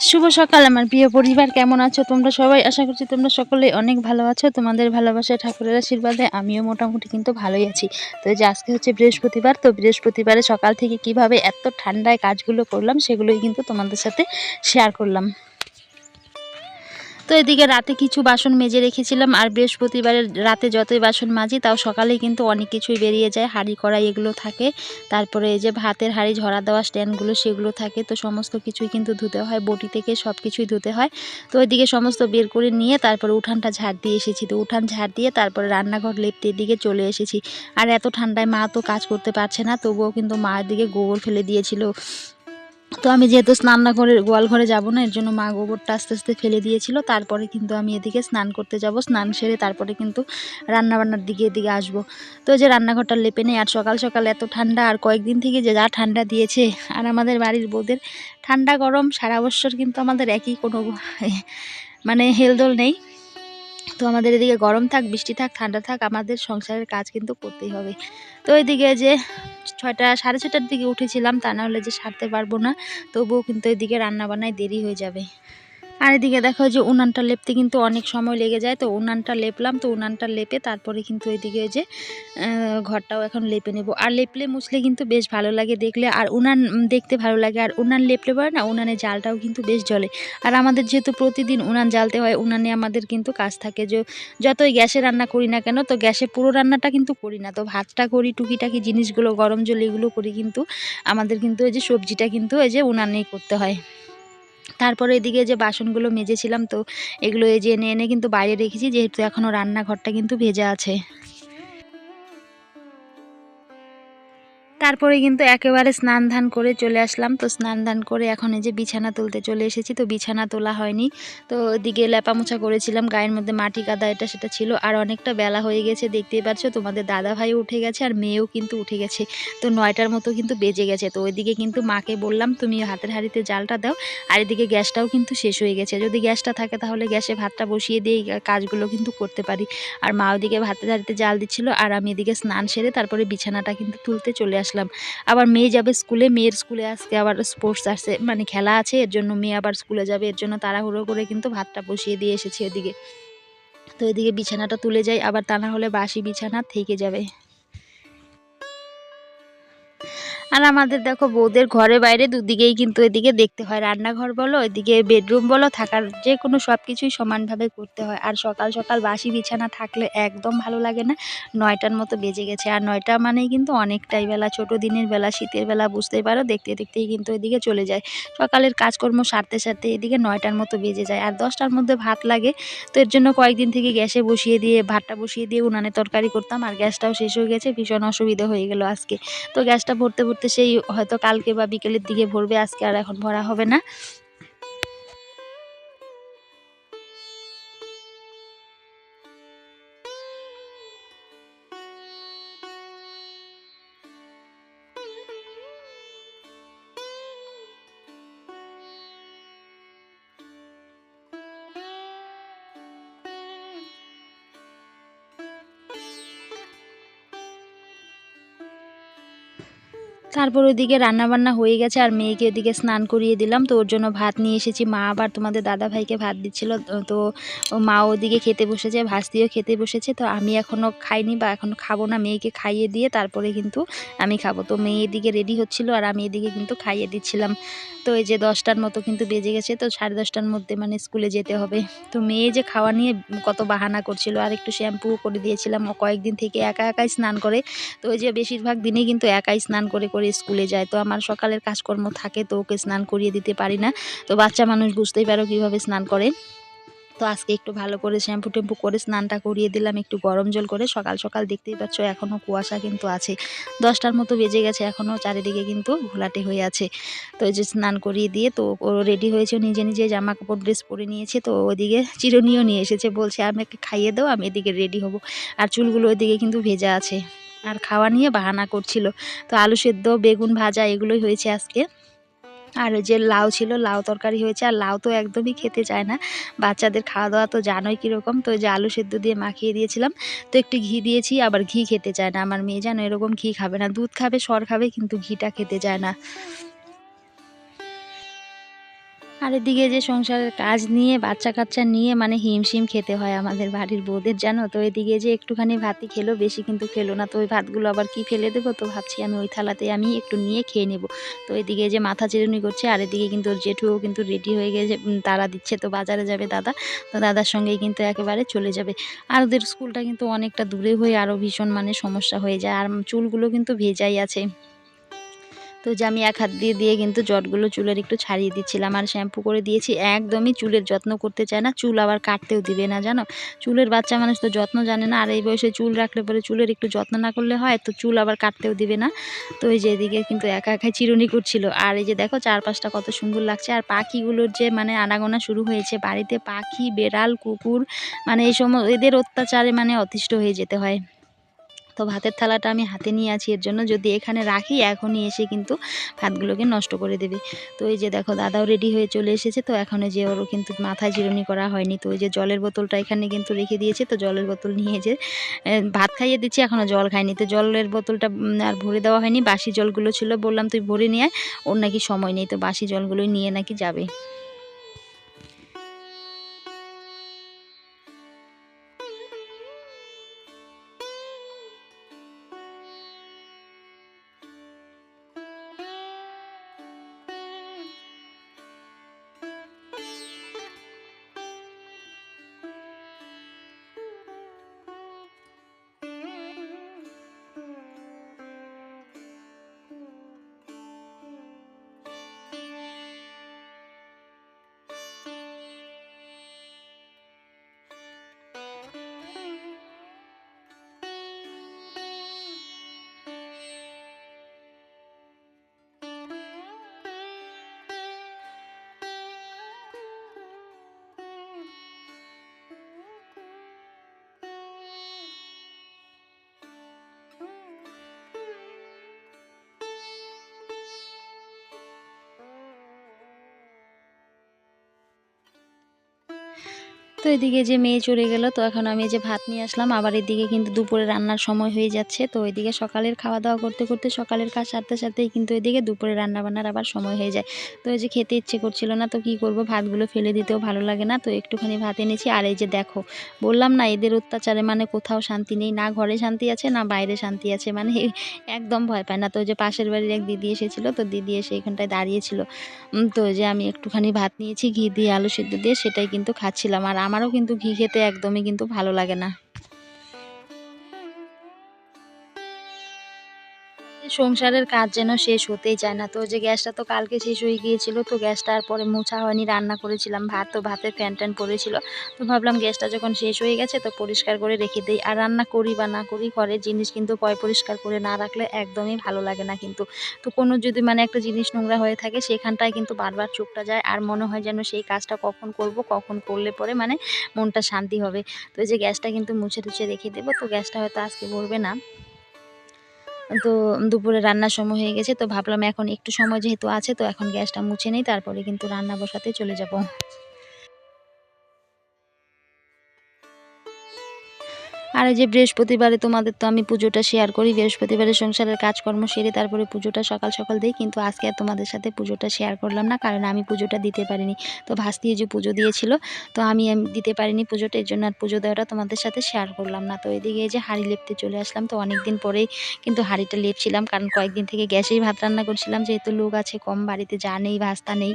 শুভ সকাল, আমার প্রিয় পরিবার। কেমন আছো তোমরা সবাই? আশা করছি তোমরা সকলেই অনেক ভালো আছো। তোমাদের ভালোবাসায়, ঠাকুরের আশীর্বাদে আমিও মোটামুটি কিন্তু ভালোই আছি। তো যে আজকে হচ্ছে বৃহস্পতিবার, তো বৃহস্পতিবারে সকাল থেকে কীভাবে এত ঠান্ডায় কাজগুলো করলাম, সেগুলোই কিন্তু তোমাদের সাথে শেয়ার করলাম। তো এদিকে রাতে কিছু বাসন মেজে রেখেছিলাম আর বৃহস্পতিবারের রাতে যতই বাসন মাজি তাও সকালে কিন্তু অনেক কিছুই বেরিয়ে যায়, হাঁড়ি, কড়াই এগুলো থাকে। তারপরে এই যে ভাতের হাঁড়ি, ঝরা দেওয়া স্ট্যান্ডগুলো সেগুলো থাকে। তো সমস্ত কিছুই কিন্তু ধুতে হয়, বটি থেকে সব কিছুই ধুতে হয়। তো ওইদিকে সমস্ত বের করে নিয়ে তারপরে উঠানটা ঝাড় দিয়ে এসেছি। তো উঠান ঝাড় দিয়ে তারপরে রান্নাঘর লেপতে দিকে চলে এসেছি। আর এত ঠান্ডায় মা তো কাজ করতে পারছে না, তবুও কিন্তু মায়ের দিকে গোবর ফেলে দিয়েছিল। তো আমি যেহেতু স্নান না করে গোয়াল ঘরে যাব না, এর জন্য মা গোবরটা আস্তে আস্তে ফেলে দিয়েছিল। তারপরে কিন্তু আমি এদিকে স্নান করতে যাব, স্নান সেরে তারপরে কিন্তু রান্নাবান্নার দিকে এদিকে আসব। তো যে রান্নাঘরটা লেপে নেই, আর সকাল সকাল এত ঠান্ডা, আর কয়েকদিন থেকে যে যা ঠান্ডা দিয়েছে, আর আমাদের বাড়ির বউদের ঠান্ডা গরম, সারা বছর কিন্তু আমাদের একই কোনো মানে হেলদোল নেই। তো আমাদের এদিকে গরম থাক, বৃষ্টি থাক, ঠান্ডা থাক, আমাদের সংসারের কাজ কিন্তু করতেই হবে। তো এদিকে যে ছয়টা, সাড়ে ছটার দিকে উঠেছিলাম, তা না হলে যে সারতে পারব না, তবুও কিন্তু এদিকে রান্না বান্নায় দেরি হয়ে যাবে। আর এদিকে দেখো যে উনানটা লেপতে কিন্তু অনেক সময় লেগে যায়, তো উনানটা লেপলাম, তো উনানটা লেপে তারপরে কিন্তু এদিকে যে ঘরটাও এখন লেপে নেব। আর লেপলে মুছলে কিন্তু বেশ ভালো লাগে দেখলে, আর উনান দেখতে ভালো লাগে। আর উনান লেপলে পরে না উনানে জালটাও কিন্তু বেশ জ্বলে। আর আমাদের যেহেতু প্রতিদিন উনান জ্বালতে হয়, উনানে আমাদের কিন্তু কাজ থাকে যে, যতই গ্যাসে রান্না করি না কেন, তো গ্যাসে পুরো রান্নাটা কিন্তু করি না। তো ভাতটা করি, টুকিটাকি জিনিসগুলো, গরম জল এগুলো করি কিন্তু আমাদের কিন্তু এই যে সবজিটা কিন্তু এই যে উনানেই করতে হয়। তারপরে এদিকে যে বাসনগুলো মেজেছিলাম তো এগুলো এই যে এনে এনে কিন্তু বাইরে রেখেছি, যেহেতু এখনও রান্নাঘরটা কিন্তু ভেজা আছে। তারপরে কিন্তু একেবারে স্নান ধান করে চলে আসলাম। তো স্নান ধান করে এখন এই যে বিছানা তুলতে চলে এসেছি। তো বিছানা তোলা হয়নি। তো ওদিকে লেপামোছা করেছিলাম। গায়ের মধ্যে মাটি কাদা এটা সেটা ছিল। আর অনেকটা বেলা হয়ে গেছে, দেখতেই পাচ্ছ। তোমাদের দাদা ভাই উঠে গেছে আর মেয়েও কিন্তু উঠে গেছে। তো নয়টার মতো কিন্তু বেজে গেছে। তো ওইদিকে কিন্তু মাকে বললাম তুমি হাতের হাঁড়িতে জালটা দাও। আর এদিকে গ্যাসটাও কিন্তু শেষ হয়ে গেছে। যদি গ্যাসটা থাকে তাহলে গ্যাসে ভাতটা বসিয়ে দিয়ে কাজগুলো কিন্তু করতে পারি। আর মা ওদিকে ভাতের হাঁড়িতে জাল দিচ্ছিল। আর আমি এদিকে স্নান সেরে তারপরে বিছানাটা কিন্তু তুলতে চলে আসলাম। আবার মেয়ে যাবে স্কুলে, মেয়ের স্কুলে আসতে আবার স্পোর্টস আসে মানে খেলা আছে, এর জন্য মেয়ে আবার স্কুলে যাবে, এর জন্য তাড়াহুড়ো করে কিন্তু ভাতটা বসিয়ে দিয়ে এসেছে এদিকে। তো এদিকে বিছানাটা তুলে যাই, আবার তা না হলে বাসি বিছানা থেকে যাবে। আর আমাদের দেখো বউদের ঘরে বাইরে দুদিকেই কিন্তু এদিকে দেখতে হয়। রান্নাঘর বলো, এদিকে বেডরুম বলো, থাকার যে কোনো সব কিছুই সমানভাবে করতে হয়। আর সকাল সকাল বাসি বিছানা থাকলে একদম ভালো লাগে না। নয়টার মতো বেজে গেছে। আর নয়টা মানেই কিন্তু অনেকটাই বেলা। ছোট দিনের বেলা, শীতের বেলা, বুঝতেই পারো? দেখতে দেখতেই কিন্তু এদিকে চলে যায়। সকালের কাজকর্ম সারতে সারতে এদিকে নয়টার মতো বেজে যায়। আর দশটার মধ্যে ভাত লাগে। তো এর জন্য কয়েকদিন থেকে গ্যাসে বসিয়ে দিয়ে, ভাতটা বসিয়ে দিয়ে উনানে তরকারি করতাম। আর গ্যাসটাও শেষ হয়ে গেছে। ভীষণ অসুবিধা হয়ে গেল আজকে। তো গ্যাসটা ভরতে ভরতে সেই হয়তো কালকে বা বিকেলের দিকে ভরবে আজকে আর এখন ভরা হবে না। তারপর ওইদিকে রান্নাবান্না হয়ে গেছে আর মেয়েকে ওইদিকে স্নান করিয়ে দিলাম। তো ওর জন্য ভাত নিয়ে এসেছি। মা আবার তোমাদের দাদা ভাইকে ভাত দিচ্ছিল। তো মা ওদিকে খেতে বসেছে, ভাস্তিও খেতে বসেছে। তো আমি এখনও খাইনি বা এখনও খাব না। মেয়েকে খাইয়ে দিয়ে তারপরে কিন্তু আমি খাব। তো মেয়ে এদিকে রেডি হচ্ছিল আর আমি এদিকে কিন্তু খাইয়ে দিচ্ছিলাম। তো এই যে দশটার মতো কিন্তু বেজে গেছে। তো সাড়ে দশটার মধ্যে মানে স্কুলে যেতে হবে। তো মেয়ে যে খাওয়া নিয়ে কত বাহানা করছিল। আর একটু শ্যাম্পু করে দিয়েছিলাম। কয়েকদিন থেকে একা একাই স্নান করে। তো ওই যে বেশিরভাগ দিনেই কিন্তু একাই স্নান করে করে স্কুলে যায়। তো আমার সকালের কাজকর্ম থাকে, তো ওকে স্নান করিয়ে দিতে পারি না। তো বাচ্চা মানুষ বুঝতেই পারো কীভাবে স্নান করে। তো আজকে একটু ভালো করে শ্যাম্পু টেম্পু করে স্নানটা করিয়ে দিলাম, একটু গরম জল করে। সকাল সকাল দেখতেই পাচ্ছ এখনও কুয়াশা কিন্তু আছে। দশটার মতো বেজে গেছে এখনও চারিদিকে কিন্তু ঘোলাটে হয়ে আছে। তো এই যে স্নান করিয়ে দিয়ে, তো ও রেডি হয়েছে নিজে নিজে জামা কাপড় ড্রেস পরে নিয়েছে। তো ওদিকে চিরুনিও নিয়ে এসেছে, বলছে আমাকে খাইয়ে দাও, আমি এদিকে রেডি হব। আর চুলগুলো ওইদিকে কিন্তু ভেজা আছে। আর খাওয়া নিয়ে বাহানা করছিল। তো আলু সেদ্ধ, বেগুন ভাজা এগুলোই হয়েছে আজকে। আর যে লাউ ছিল, লাউ তরকারি হয়েছে। আর লাউ তো একদমই খেতে চায় না। বাচ্চাদের খাওয়া দাওয়া তো জানোই কীরকম। তো যে আলু সেদ্ধ দিয়ে মাখিয়ে দিয়েছিলাম। তো একটু ঘি দিয়েছি, আবার ঘি খেতে চায় না। আমার মেয়ে যেন এরকম ঘি খাবে না। দুধ খাবে, সর খাবে, কিন্তু ঘিটা খেতে চায় না। আর এদিকে যে সংসারের কাজ নিয়ে বাচ্চা কাচ্চা নিয়ে মানে হিমশিম খেতে হয় আমাদের বাড়ির বউদের, জানো? তো এদিকে যে একটুখানি ভাতই খেলো, বেশি কিন্তু খেলো না। তো ওই ভাতগুলো আবার কি ফেলে দেবো? তো ভাবছি আমি ওই থালাতে আমি একটু নিয়ে খেয়ে নেব। তো এদিকে যে মাথা চিরুনি করছে, আর এদিকে কিন্তু ওর জেঠুও কিন্তু রেডি হয়ে গেছে তারা দিচ্ছে। তো বাজারে যাবে দাদা। তো দাদার সঙ্গেই কিন্তু একেবারে চলে যাবে। আর ওদের স্কুলটা কিন্তু অনেকটা দূরে হয়ে আরও ভীষণ মানে সমস্যা হয়ে যায়। আর চুলগুলো কিন্তু ভেজাই আছে। তো যে আমি এক হাত দিয়ে দিয়ে কিন্তু জটগুলো চুলের একটু ছাড়িয়ে দিচ্ছিলাম। আর শ্যাম্পু করে দিয়েছি, একদমই চুলের যত্ন করতে চায় না। চুল আবার কাটতেও দিবে না, জানো? চুলের বাচ্চা মানুষ তো যত্ন জানে না। আর এই বয়সে চুল রাখলে পরে চুলের একটু যত্ন না করলে হয়, তো চুল আবার কাটতেও দিবে না। তো এই যে এদিকে কিন্তু একা একাই চিরুনি করছিল। আর এই যে দেখো, চারপাশটা কত সুন্দর লাগছে। আর পাখিগুলোর যে মানে আনাগোনা শুরু হয়েছে, বাড়িতে পাখি, বেড়াল, কুকুর মানে এই সময় এদের অত্যাচারে মানে অতিষ্ঠ হয়ে যেতে হয়। তো ভাতের থালাটা আমি হাতে নিয়ে আছি, এর জন্য যদি এখানে রাখি, এখনই এসে কিন্তু ভাতগুলোকে নষ্ট করে দেবে। তো এই যে দেখো, দাদাও রেডি হয়ে চলে এসেছে, তো এখনও যে ওরও কিন্তু মাথায় চিরুনি করা হয়নি। তো ওই যে জলের বোতলটা এখানে কিন্তু রেখে দিয়েছে, তো জলের বোতল নিয়ে যে ভাত খাইয়ে দিচ্ছি এখনও জল খায়নি তো জলের বোতলটা আর ভরে দেওয়া হয়নি, বাসি জলগুলো ছিল, বললাম তুই ভরে নিয়ে ওর নাকি সময় নেই, তো বাসি জলগুলোই নিয়ে নাকি যাবে। তো এদিকে যে মেয়ে চলে গেল, তো এখন আমি যে ভাত নিয়ে আসলাম। আবার এদিকে কিন্তু দুপুরে রান্নার সময় হয়ে যাচ্ছে। তো এদিকে সকালের খাওয়া দাওয়া করতে করতে সকালের কাজ সারতে, সারতেই কিন্তু এদিকে দুপুরে রান্না বান্নার আবার সময় হয়ে যায়। তো এই যে খেতে ইচ্ছে করছিল না, তো কি করব? ভাতগুলো ফেলে দিতেও ভালো লাগে না। তো একটুখানি ভাত এনেছি। আর এই যে দেখো, বললাম না, এদের অত্যাচারে মানে কোথাও শান্তি নেই। না ঘরে শান্তি আছে, না বাইরে শান্তি আছে। মানে একদম ভয় পায় না। তো যে পাশের বাড়ির এক দিদি এসেছিল। তো দিদি এসে এখানটায় দাঁড়িয়েছিল। তো যে আমি একটুখানি ভাত নিয়েছি, ঘি দিয়ে আলু সিদ্ধ দিয়ে সেটাই কিন্তু খাচ্ছিলাম। আর আমারও কিন্তু ঘি খেতে একদমই কিন্তু ভালো লাগে না। সংসারের কাজ যেন শেষ হতেই চায় না। তো যে গ্যাসটা তো কালকে শেষ হয়ে গিয়েছিল, তো গ্যাসটা আর পরে মোছা হয়নি, রান্না করেছিলাম, ভাত, তো ভাতের ফ্যান ট্যান পড়েছিল। তো ভাবলাম গ্যাসটা যখন শেষ হয়ে গেছে, তো পরিষ্কার করে রেখে দিই। আর রান্না করি বা না করি, ঘরের জিনিস কিন্তু পয় পরিষ্কার করে না রাখলে একদমই ভালো লাগে না কিন্তু। তো কোনো যদি মানে একটা জিনিস নোংরা হয়ে থাকে, সেখানটায় কিন্তু বারবার চোখটা যায়, আর মনে হয় যেন সেই কাজটা কখন করব, কখন করলে পরে মানে মনটা শান্তি হবে। তো যে গ্যাসটা কিন্তু মুছে টুছে রেখে দেবো, তো গ্যাসটা হয়তো আজকে ভরবে না। তো দুপুরে রান্নার সময় হয়ে গেছে, তো ভাবলাম এখন একটু সময় যেহেতু আছে, তো এখন গ্যাসটা মুছে নেই, তারপরে কিন্তু রান্না বসাতে চলে যাব। আর যে বৃহস্পতিবারে তোমাদের তো আমি পুজোটা শেয়ার করি, বৃহস্পতিবারে সংসারের কাজকর্ম সেরে তারপরে পুজোটা সকাল সকাল দিই, কিন্তু আজকে আর তোমাদের সাথে পুজোটা শেয়ার করলাম না, কারণ আমি পুজোটা দিতে পারিনি। তো ভাস্তি যে পুজো দিয়েছিল, তো আমি দিতে পারিনি পুজোটা, এর জন্য আর পুজো দেওয়াটা তোমাদের সাথে শেয়ার করলাম না। তো এদিকে যে হাঁড়ি লেপতে চলে আসলাম, তো অনেক দিন পরেই কিন্তু হাঁড়িটা লেপছিলাম, কারণ কয়েকদিন থেকে গ্যাসেই ভাত রান্না করছিলাম, যেহেতু লোক আছে কম, বাড়িতে যা নেই, ভাস্তা নেই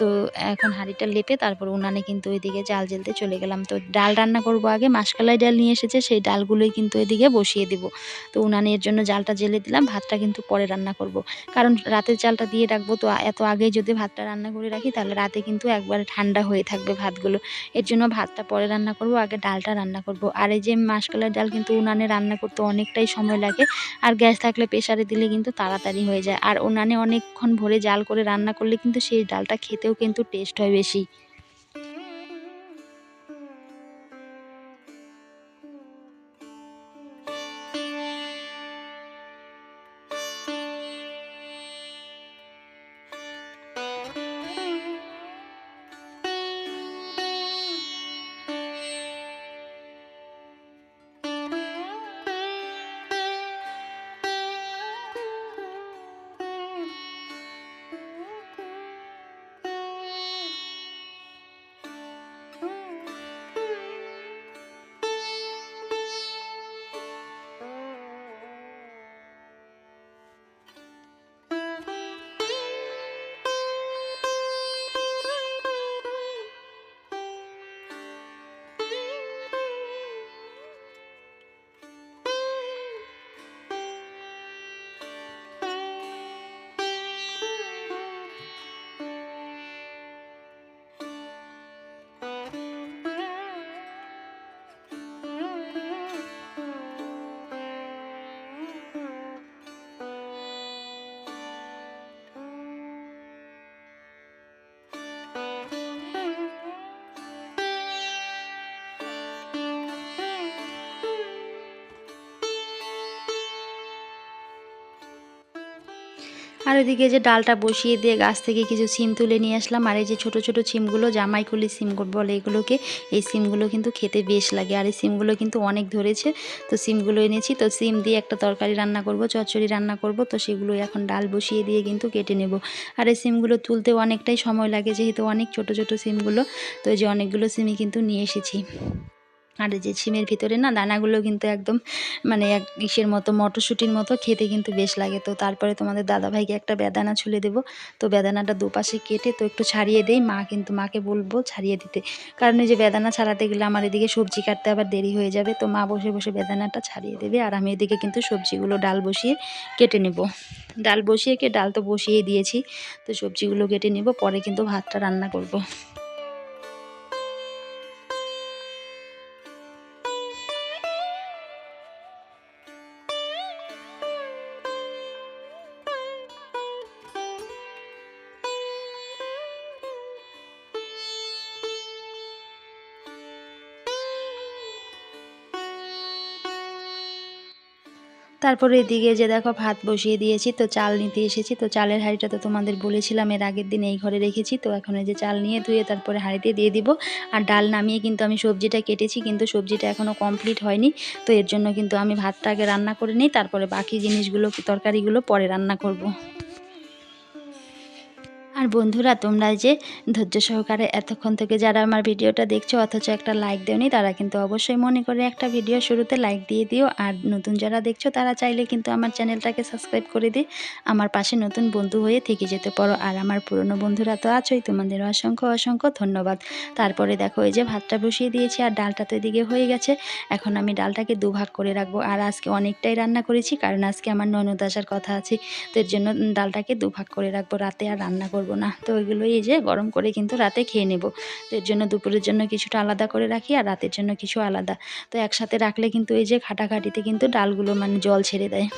তো এখন হাঁড়িটা লেপে তারপর উনানে কিন্তু ওইদিকে জাল জ্বেলতে চলে গেলাম। তো ডাল রান্না করব আগে, মাসকালাই ডাল নিয়ে এসেছে সেই ডালগুলোই কিন্তু এদিকে বসিয়ে দিব। তো উনানের জন্য জালটা জেলে দিলাম, ভাতটা কিন্তু পরে রান্না করব। কারণ রাতের চালটা দিয়ে রাখব তো এত আগেই যদি ভাতটা রান্না করে রাখি তাহলে রাতে কিন্তু একবারে ঠান্ডা হয়ে থাকবে ভাতগুলো। এর জন্য ভাতটা পরে রান্না করব, আগে ডালটা রান্না করব। আর এই যে মাসকালের ডাল কিন্তু উনানে রান্না করতে অনেকটাই সময় লাগে। আর গ্যাস থাকলে প্রেশারে দিলে কিন্তু তাড়াতাড়ি হয়ে যায়। আর উনানে অনেকক্ষণ ভরে জাল করে রান্না করলে কিন্তু সেই ডালটা খেতেও কিন্তু টেস্ট হয় বেশি। আর ওইদিকে যে ডালটা বসিয়ে দিয়ে গাছ থেকে কিছু সিম তুলে নিয়ে আসলাম, আর এই যে ছোট ছোট সিমগুলো জামাইকুলি সিম বলে এগুলোকে, এই সিমগুলো কিন্তু খেতে বেশ লাগে। আর এই সিমগুলো কিন্তু অনেক ধরেছে, তো সিমগুলো এনেছি। তো সিম দিয়ে একটা তরকারি রান্না করব, চচ্চড়ি রান্না করব, তো সেগুলো এখন ডাল বসিয়ে দিয়ে কিন্তু কেটে নেব। আর এই সিমগুলো তুলতে অনেকটাই সময় লাগে, যেহেতু অনেক ছোট ছোট সিমগুলো, তো এই যে অনেকগুলো সিমই কিন্তু নিয়ে এসেছি। আর এই যে ছিমের ভিতরে না দানাগুলো কিন্তু একদম মানে এক ইসের মতো, মটরশুঁটির মতো খেতে কিন্তু বেশ লাগে। তো তারপরে তোমাদের দাদাভাইকে একটা বেদানা ছুলে দেবো। তো বেদানাটা দুপাশে কেটে তো একটু ছাড়িয়ে দেই। মা কিন্তু মাকে বলব ছাড়িয়ে দিতে। কারণ এই যে বেদানা ছাড়াতে গেলে আমার এদিকে সবজি কাটতে আবার দেরি হয়ে যাবে। তো মা বসে বসে বেদানাটা ছাড়িয়ে দেবে আর আমি এদিকে কিন্তু সবজিগুলো ডাল বসিয়ে কেটে নেব। ডাল বসিয়ে কে, ডাল তো বসিয়ে দিয়েছি। তো সবজিগুলো কেটে নেব। পরে কিন্তু ভাতটা রান্না করব। তারপরে এদিকে যে দেখো ভাত বসিয়ে দিয়েছি, তো চাল নিতে এসেছি। তো চালের হাঁড়িটা তো তোমাদের বলেছিলাম, এর আগের দিন এই ঘরে রেখেছি। তো এখন এই যে চাল নিয়ে ধুয়ে তারপরে হাঁড়িতে দিয়ে দিব। আর ডাল নামিয়ে কিন্তু আমি সবজিটা কেটেছি, কিন্তু সবজিটা এখনও কমপ্লিট হয়নি। তো এর জন্য কিন্তু আমি ভাতটা আগে রান্না করে নিই, তারপরে বাকি জিনিসগুলো, তরকারিগুলো পরে রান্না করব। আর বন্ধুরা, তোমরা যে ধৈর্য সহকারে এতক্ষণ থেকে যারা আমার ভিডিওটা দেখছ, অথচ একটা লাইক দেওনি, তারা কিন্তু অবশ্যই মনে করে একটা ভিডিও শুরুতে লাইক দিয়ে দিও। আর নতুন যারা দেখছ, তারা চাইলে কিন্তু আমার চ্যানেলটাকে সাবস্ক্রাইব করে দিয়ে আমার পাশে নতুন বন্ধু হয়ে থেকে যেতে পারো। আর আমার পুরনো বন্ধুরা তো আছোই, তোমাদের অসংখ্য অসংখ্য ধন্যবাদ। তারপরে দেখো, এই যে ভাতটা বসিয়ে দিয়েছি, আর ডালটা তো এদিকে হয়ে গেছে। এখন আমি ডালটাকে দুভাগ করে রাখব। আর আজকে অনেকটাই রান্না করেছি, কারণ আজকে আমার ননদ আসার কথা আছে, তো এর জন্য ডালটাকে দুভাগ করে রাখব রাতে, আর রান্না করব না। তো ওইগুলো এই যে গরম করে কিন্তু রাতে খেয়ে নেব। তো এর জন্য দুপুরের জন্য কিছুটা আলাদা করে রাখি আর রাতের জন্য কিছু আলাদা। তো একসাথে রাখলে কিন্তু এই যে খাটাখাটিতে কিন্তু ডালগুলো মানে জল ছেড়ে দেয়।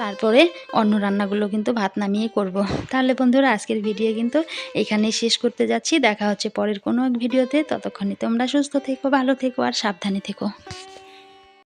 তারপরে অন্য রান্নাগুলো কিন্তু ভাত নামিয়ে করব। তাহলে বন্ধুরা আজকের ভিডিও কিন্তু এখানেই শেষ করতে যাচ্ছি। দেখা হচ্ছে পরের কোনো এক ভিডিওতে। ততক্ষণে তোমরা সুস্থ থেকো, ভালো থেকো আর সাবধানে থেকো।